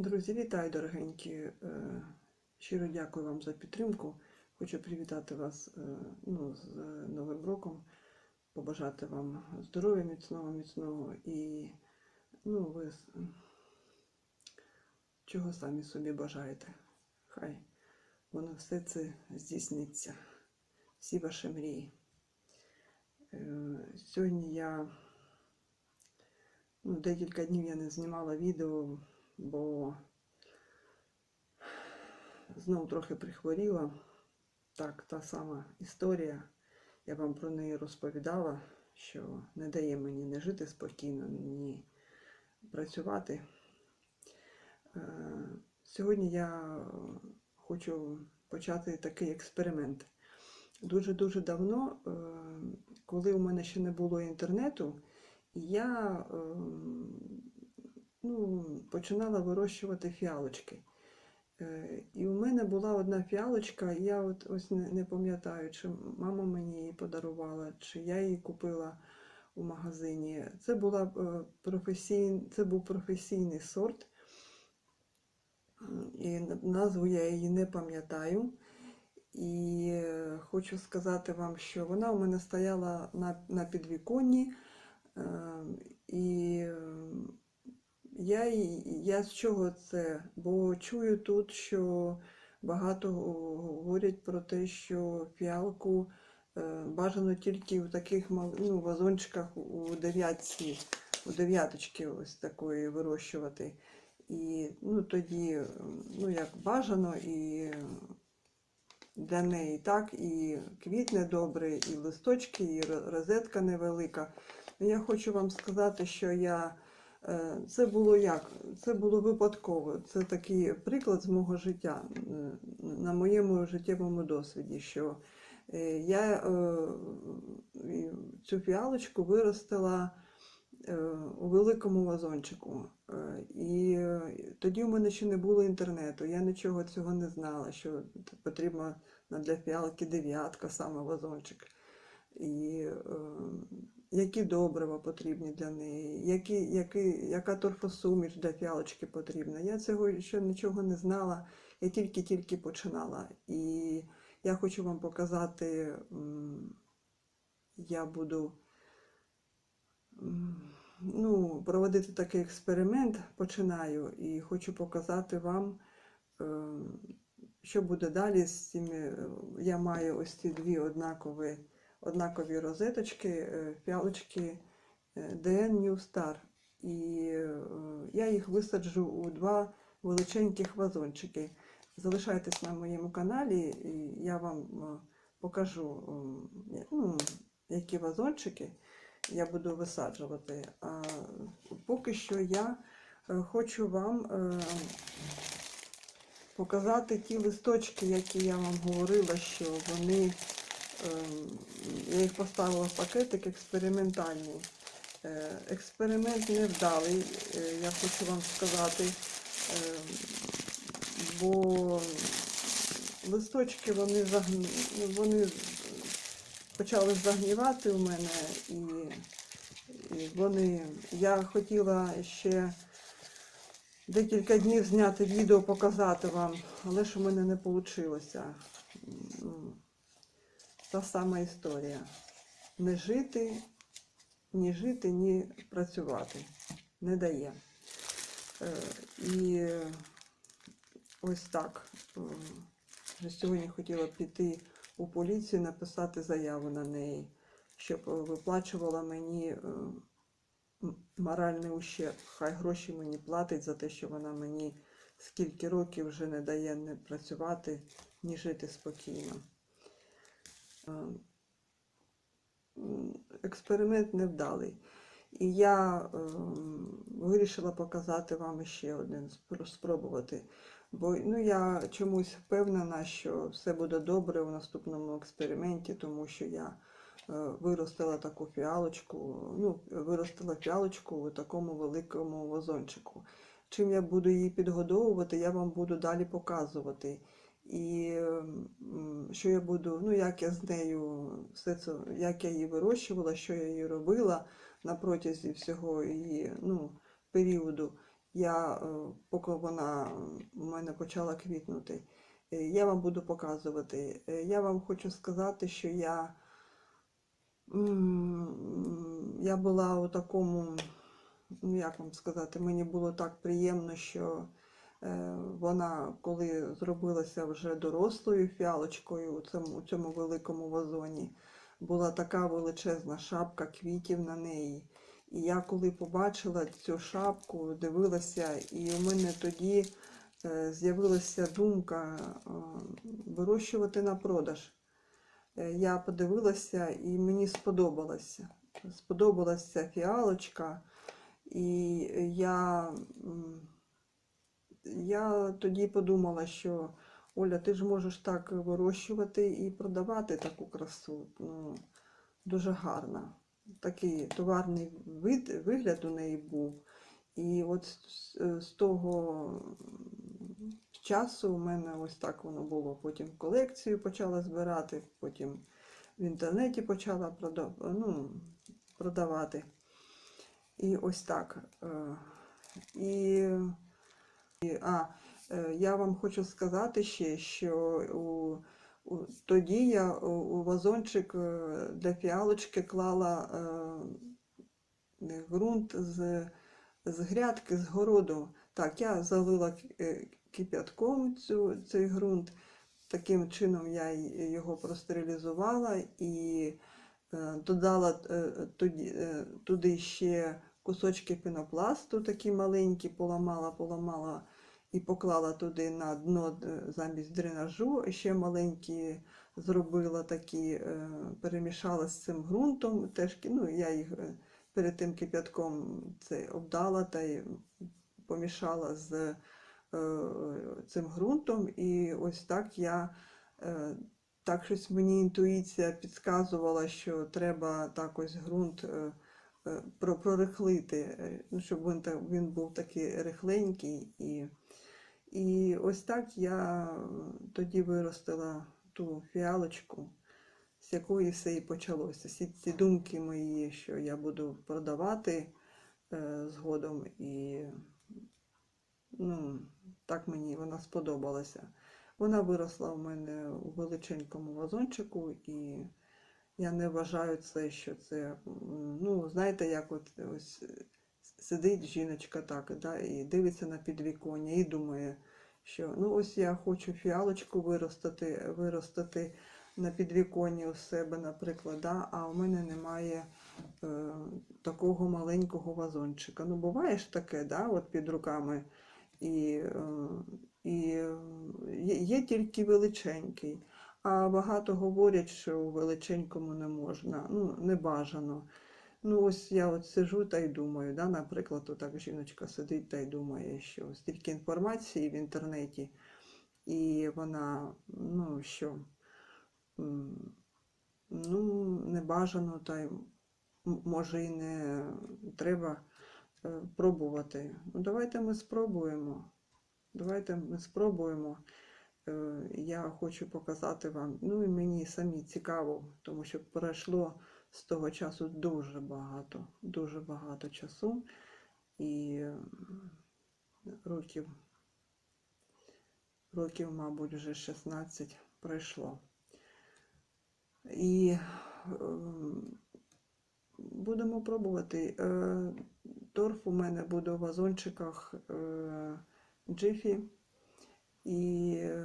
Друзі, вітаю, дорогенькі. Е, Щиро дякую вам за підтримку. Хочу привітати вас е, ну, з е, Новим роком, побажати вам здоров'я міцного, міцного і ну, ви чого самі собі бажаєте. Хай воно все це здійсниться, всі ваші мрії. Сьогодні я ну, декілька днів я не знімала відео, бо знову трохи прихворіла. Так, та сама історія. Я вам про неї розповідала, що не дає мені не жити спокійно, ні працювати. Е, Сьогодні я хочу почати такий експеримент. Дуже-дуже давно, е, коли у мене ще не було інтернету, я ем, ну, починала вирощувати фіалочки. Е, І у мене була одна фіалочка, я от ось не, не пам'ятаю, чи мама мені її подарувала, чи я її купила у магазині. Це, була, е, професійн... це був професійний сорт, і назву я її не пам'ятаю. І е, хочу сказати вам, що вона у мене стояла на, на підвіконні. І я, я з чого це? Бо чую тут, що багато говорять про те, що фіалку е, бажано тільки в таких ну, вазончиках у дев'ятці, у дев'яточки ось такої вирощувати. І ну, тоді, ну як бажано, і для неї так, і квітне добре, і листочки, і розетка невелика. Я хочу вам сказати, що я це було як? Це було випадково. Це такий приклад з мого життя, на моєму життєвому досвіді, що е, я е, цю фіалочку виростила е, у великому вазончику. Е, І е, тоді у мене ще не було інтернету, я нічого цього не знала, що потрібно для фіалки дев'ятка, саме вазончик. І е, які добрива потрібні для неї, які, які, яка торфосуміш для фіалочки потрібна. Я цього ще нічого не знала, я тільки-тільки починала. І я хочу вам показати, я буду ну, проводити такий експеримент, починаю, і хочу показати вам, е, що буде далі з цими. е, Я маю ось ці дві однакові, однакові розеточки, е, фіалочки е, DN New Star. І е, я їх висаджу у два величеньких вазончики. Залишайтесь на моєму каналі, і я вам покажу, ну, які вазончики я буду висаджувати. А поки що я хочу вам показати ті листочки, які я вам говорила, що вони, я їх поставила в пакетик експериментальний. Е, Експеримент невдалий, е, я хочу вам сказати, е, бо листочки вони, загні... вони почали загнівати у мене і, і вони. Я хотіла ще декілька днів зняти відео, показати вам, але ж у мене не вийшло. Та сама історія. Не жити, ні жити, ні працювати. Не дає. Е, І ось так. е, Вже сьогодні хотіла піти у поліцію, написати заяву на неї, щоб виплачувала мені е, моральний ущерб. Хай гроші мені платить за те, що вона мені скільки років вже не дає не працювати, ні жити спокійно. Е, Експеримент невдалий. І я е, вирішила показати вам ще один, спробувати. Бо ну, я чомусь впевнена, що все буде добре у наступному експерименті, тому що я е, виростила таку фіалочку, ну, виростила фіалочку у такому великому вазончику. Чим я буду її підгодовувати, я вам буду далі показувати. І що я буду, ну як я з нею все це, як я її вирощувала, що я її робила на протязі всього її ну, періоду. я, е, поки вона у мене почала квітнути. Е, Я вам буду показувати. Е, Я вам хочу сказати, що я, я була у такому, ну як вам сказати, мені було так приємно, що вона, коли зробилася вже дорослою фіалочкою у цьому, у цьому великому вазоні, була така величезна шапка квітів на неї. І я коли побачила цю шапку, дивилася, і у мене тоді е, з'явилася думка е, вирощувати на продаж. Е, Я подивилася і мені сподобалося. Сподобалася фіалочка, і я, я тоді подумала, що Оля, ти ж можеш так вирощувати і продавати таку красу. Ну, дуже гарна. Такий товарний вид, вигляд у неї був. І от з, з того часу у мене ось так воно було. Потім колекцію почала збирати, потім в інтернеті почала прода- ну, продавати. І ось так. е, і а, е, я вам хочу сказати ще, що у, у, тоді я у, у вазончик е, для фіалочки клала е, ґрунт з, з грядки, з городу. Так, я залила е, кип'ятком цю, цей ґрунт. Таким чином я його простерилізувала і е, додала е, тоді, е, туди ще кусочки пінопласту, такі маленькі, поламала, поламала і поклала туди на дно е, замість дренажу. Ще маленькі зробила такі, е, перемішала з цим ґрунтом. Теж, ну, я їх е, перед тим кип'ятком це обдала та й помішала з цим ґрунтом. І ось так я. Так щось мені інтуїція підказувала, що треба так ось ґрунт прорихлити, е, ну, щоб він, та- він був такий рихленький. І, і ось так я е, тоді виростила ту фіалочку, з якої все і почалося. Всі ці думки мої, що я буду продавати е, згодом, і ну, так мені вона сподобалася. Вона виросла в мене у величенькому вазончику, і я не вважаю це, що це, ну, знаєте, як от ось сидить жіночка так, да, і дивиться на підвіконня і думає, що ну ось я хочу фіалочку виростити, виростити на підвіконні у себе, наприклад, да, а у мене немає е, такого маленького вазончика. Ну, буває ж таке, да, от під руками. І, е, і е, є тільки величенький. А багато говорять, що у величенькому не можна, ну, не бажано. Ну, ось я от сижу та й думаю, да, наприклад, отак жіночка сидить та й думає, що стільки інформації в інтернеті, і вона, ну, що, ну, не бажано, та й може і не треба е, пробувати. Ну, давайте ми спробуємо. Давайте ми спробуємо. Е, Я хочу показати вам, ну і мені самі цікаво, тому що пройшло з того часу дуже багато, дуже багато часу і років, років, мабуть, вже 16 пройшло. І ем, будемо пробувати. Е, Торф у мене буде у вазончиках е, Джифі. І е,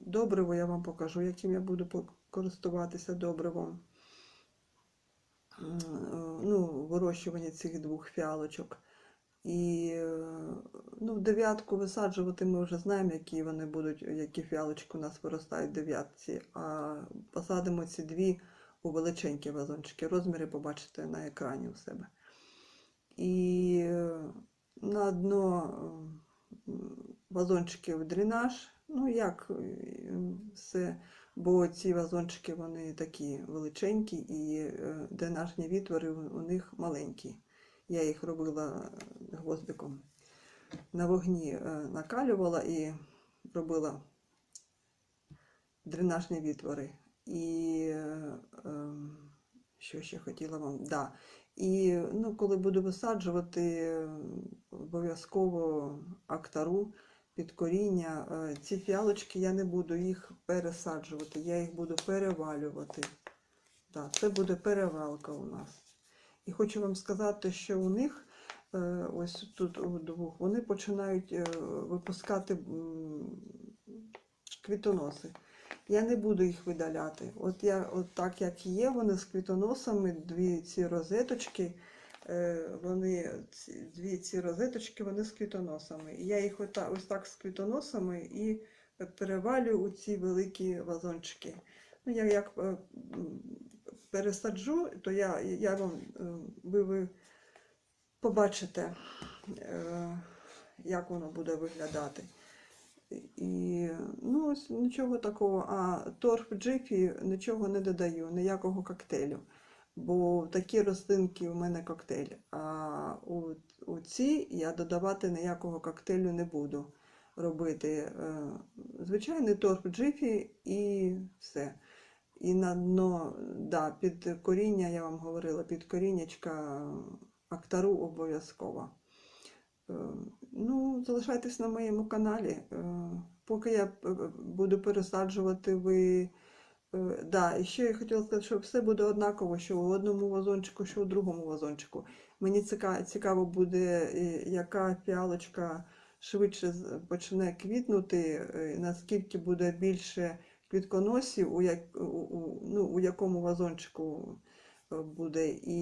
добриво я вам покажу, яким я буду користуватися добривом. Е, Ну, вирощування цих двох фіалочок. І е, ну, в дев'ятку висаджувати ми вже знаємо, які вони будуть, які фіалочки у нас виростають в дев'ятці. А посадимо ці дві у величенькі вазончики. Розміри побачите на екрані у себе. І на дно м, вазончиків дренаж. Ну як е, все, бо ці вазончики вони такі величенькі, і е, дренажні відтвори у них маленькі. Я їх робила е, гвоздиком. На вогні накалювала і робила дренажні відтвори. І ем, що ще хотіла вам? Да. І ну, коли буду висаджувати, обов'язково актару під коріння. Е, Ці фіалочки я не буду їх пересаджувати, я їх буду перевалювати. Так, це буде перевалка у нас. І хочу вам сказати, що у них е, ось тут у двох вони починають е, випускати квітоноси. Я не буду їх видаляти. От я, от так як є, вони з квітоносами, дві ці розеточки, вони ці, дві ці розеточки, вони з квітоносами. Я їх ота, ось так з квітоносами і перевалюю у ці великі вазончики. Ну, я як е, пересаджу, то я, я вам е, ви, ви побачите, е, як воно буде виглядати. І ну, ось нічого такого. А торф джифі нічого не додаю, ніякого коктейлю. Бо такі рослинки у мене коктейль. А у, у ці я додавати ніякого коктейлю не буду робити. Е, Звичайний торф джифі і все. І на дно, да, під коріння, я вам говорила, під коріннячка актару обов'язково. Е, Ну, залишайтесь на моєму каналі. Е, Поки я буду пересаджувати, ви. Е, Да, і ще я хотіла сказати, що все буде однаково, що у одному вазончику, що у другому вазончику. Мені цікаво буде, е, яка фіалочка швидше почне квітнути, е, наскільки буде більше квітконосів, у, як, у, у, ну, у якому вазончику буде, і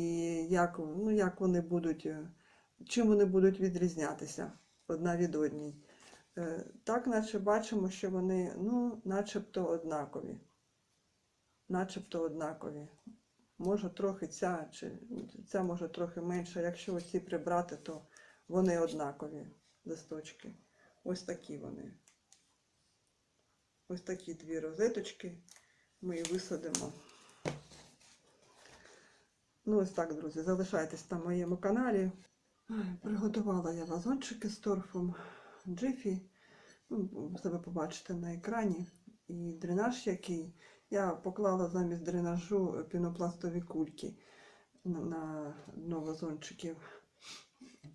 як, ну, як вони будуть, чим вони будуть відрізнятися одна від одній. Так, наче бачимо, що вони ну, начебто однакові. Начебто однакові. Може трохи ця, чи ця може трохи менша. Якщо оці прибрати, то вони однакові листочки. Ось такі вони. Ось такі дві розеточки. Ми висадимо. Ну, ось так, друзі, залишайтесь на моєму каналі. Приготувала я вазончики з торфом Джифі. Ну, себе побачите на екрані. І дренаж який. Я поклала замість дренажу пінопластові кульки на, дно вазончиків.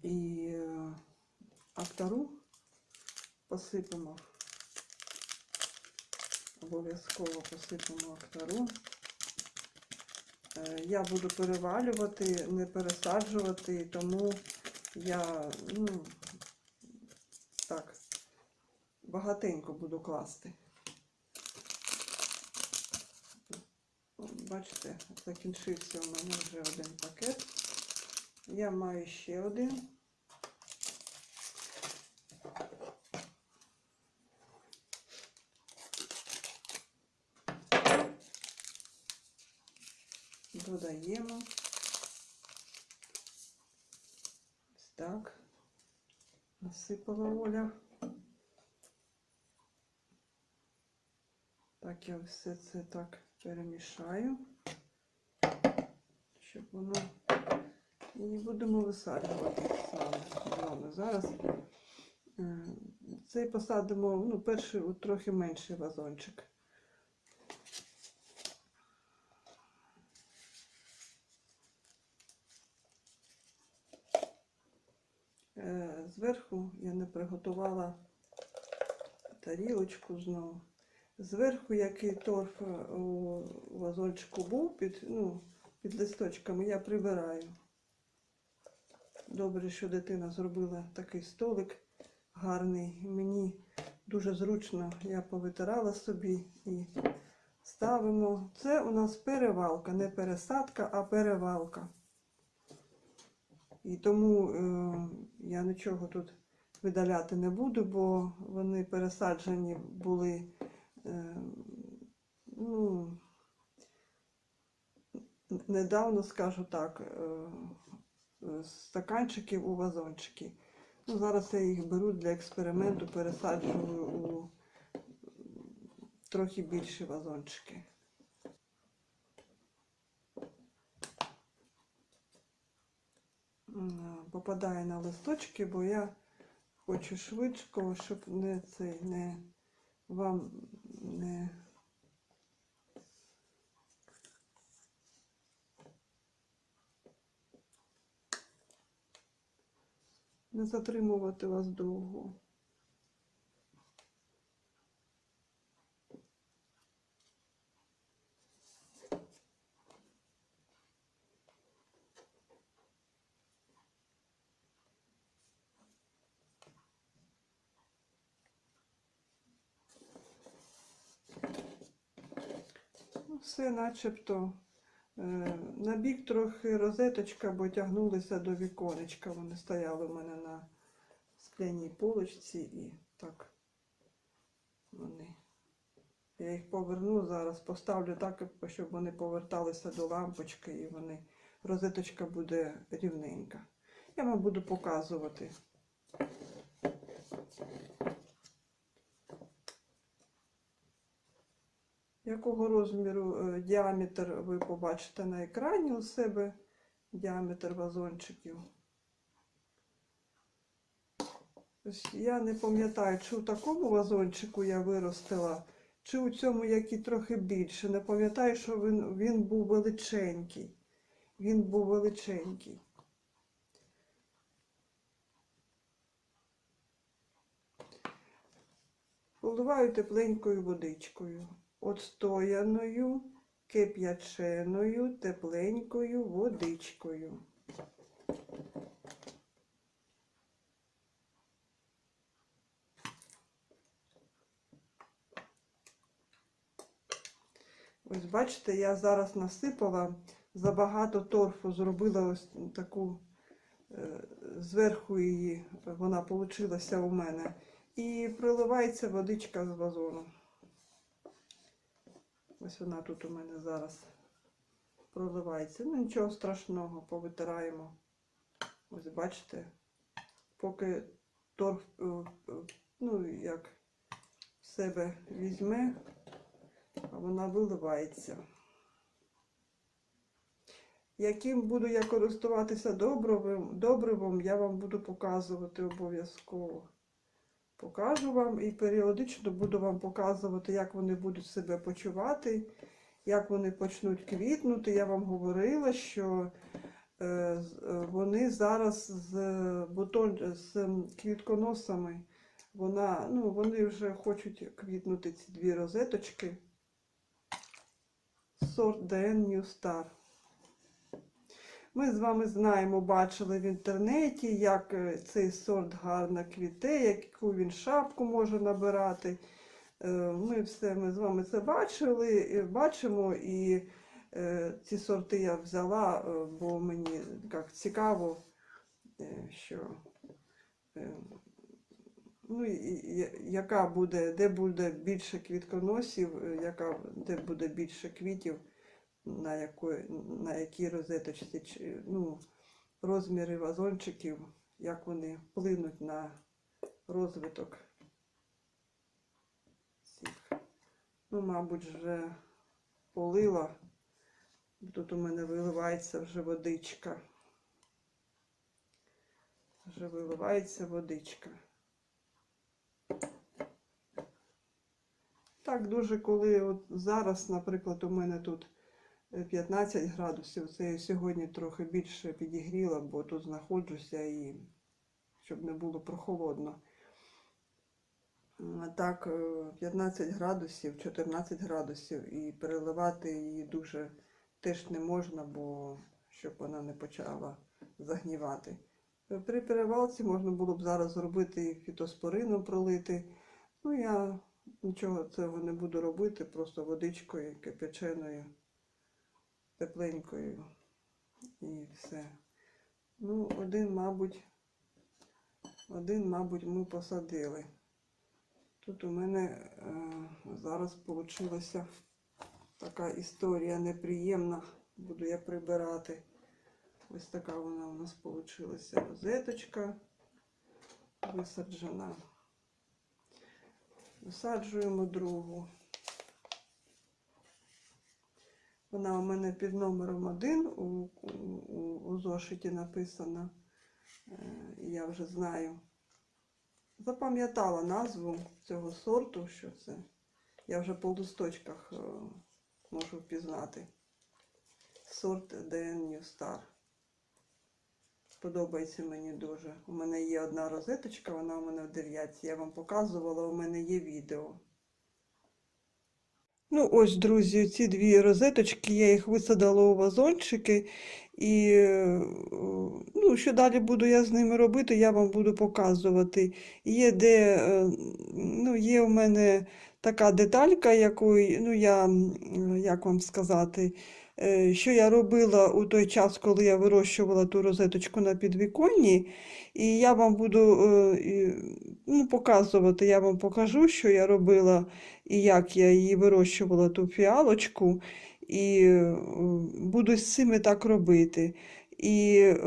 І актару посипемо. Обов'язково посипемо актару. Е, Я буду перевалювати, не пересаджувати, тому я ну, так багатенько буду класти. Бачите, закінчився у мене вже один пакет. Я маю ще один. Додаємо. Ось так. Насипала Оля. Так, я все це так перемішаю, щоб воно і не будемо висаджувати саме. Зараз е, цей посадимо, ну, перший от трохи менший вазончик. Е, Зверху я не приготувала тарілочку знову. Зверху, який торф е, у вазончику був під, ну, під листочками, я прибираю. Добре, що дитина зробила такий столик гарний. Мені дуже зручно, я повитирала собі і ставимо. Це у нас перевалка, не пересадка, а перевалка. І тому е, я нічого тут видаляти не буду, бо вони пересаджені були ну, недавно, скажу так, е, стаканчиків у вазончики. Ну, зараз я їх беру для експерименту, пересаджую у трохи більші вазончики. Попадає на листочки, бо я хочу швидко, щоб не цей не вам е, не затримувати вас довго. Все начебто е, на бік трохи розеточка, бо тягнулися до віконечка. Вони стояли у мене на скляній полочці і так вони. Я їх поверну зараз, поставлю так, щоб вони поверталися до лампочки і вони розеточка буде рівненька. Я вам буду показувати. Якого розміру е, діаметр ви побачите на екрані у себе, діаметр вазончиків. Ось я не пам'ятаю, чи у такому вазончику я виростила, чи у цьому, який трохи більше. Не пам'ятаю, що він, він був величенький. Він був величенький. Поливаю тепленькою водичкою, отстояною, кип'яченою, тепленькою водичкою. Ось бачите, я зараз насипала забагато торфу, зробила ось таку е, зверху її, вона получилася у мене. І проливається водичка з вазону. Ось вона тут у мене зараз проливається. Ну нічого страшного, повитираємо. Ось бачите, поки торф, е, е, ну як в себе візьме, а вона виливається. Яким буду я користуватися добривом, добривом, я вам буду показувати обов'язково. Покажу вам і періодично буду вам показувати, як вони будуть себе почувати, як вони почнуть квітнути. Я вам говорила, що е, е, вони зараз з бутон, з квітконосами, вона, ну, вони вже хочуть квітнути ці дві розеточки. Сорт DN New Star. Ми з вами знаємо, бачили в інтернеті, як е, цей сорт гарно квіте, яку він шапку може набирати. Е, Ми все ми з вами це бачили, бачимо, і е, ці сорти я взяла, бо мені як цікаво, що ну, яка буде, де буде більше квітконосів, яка, де буде більше квітів на якої, на якій розеточці, ну, розміри вазончиків, як вони вплинуть на розвиток цих. Ну, мабуть, вже полила. Тут у мене виливається вже водичка. Вже виливається водичка. Так, дуже коли от зараз, наприклад, у мене тут 15 градусів, це я сьогодні трохи більше підігріла, бо тут знаходжуся і щоб не було прохолодно. Так, е, 15 градусів, 14 градусів, і переливати її дуже теж не можна, бо щоб вона не почала загнівати. Е, При перевалці можна було б зараз зробити і фітоспорином пролити. Ну, я нічого цього не буду робити, просто водичкою кипяченою, тепленькою і все. Ну, один, мабуть, один, мабуть, ми посадили. Тут у мене е, зараз вийшла така історія неприємна. Буду я прибирати. Ось така вона у нас вийшла розеточка висаджена. Висаджуємо другу. Вона у мене під номером один у, у, у зошиті написана. Е, Я вже знаю. Запам'ятала назву цього сорту, що це. Я вже по листочках е, можу впізнати. Сорт DN New Star. Сподобається мені дуже. У мене є одна розеточка, вона у мене в дев'ятці. Я вам показувала, у мене є відео. Ну, ось, друзі, ці дві розеточки, я їх висадила у вазончики. І е, ну, що далі буду я з ними робити, я вам буду показувати. Є де, е, ну, є у мене така деталька, яку, ну, я, як вам сказати, що я робила у той час, коли я вирощувала ту розеточку на підвіконні. І я вам буду е, ну, показувати, я вам покажу, що я робила і як я її вирощувала, ту фіалочку, і е, буду з цими так робити. І е,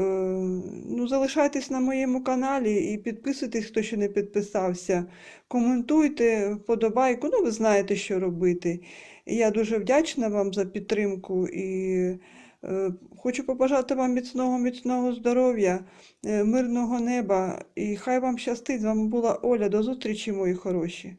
ну, залишайтесь на моєму каналі і підписуйтесь, хто ще не підписався. Коментуйте, вподобайку, ну ви знаєте, що робити. Я дуже вдячна вам за підтримку і е, хочу побажати вам міцного, міцного здоров'я, е, мирного неба і хай вам щастить. З вами була Оля. До зустрічі, мої хороші.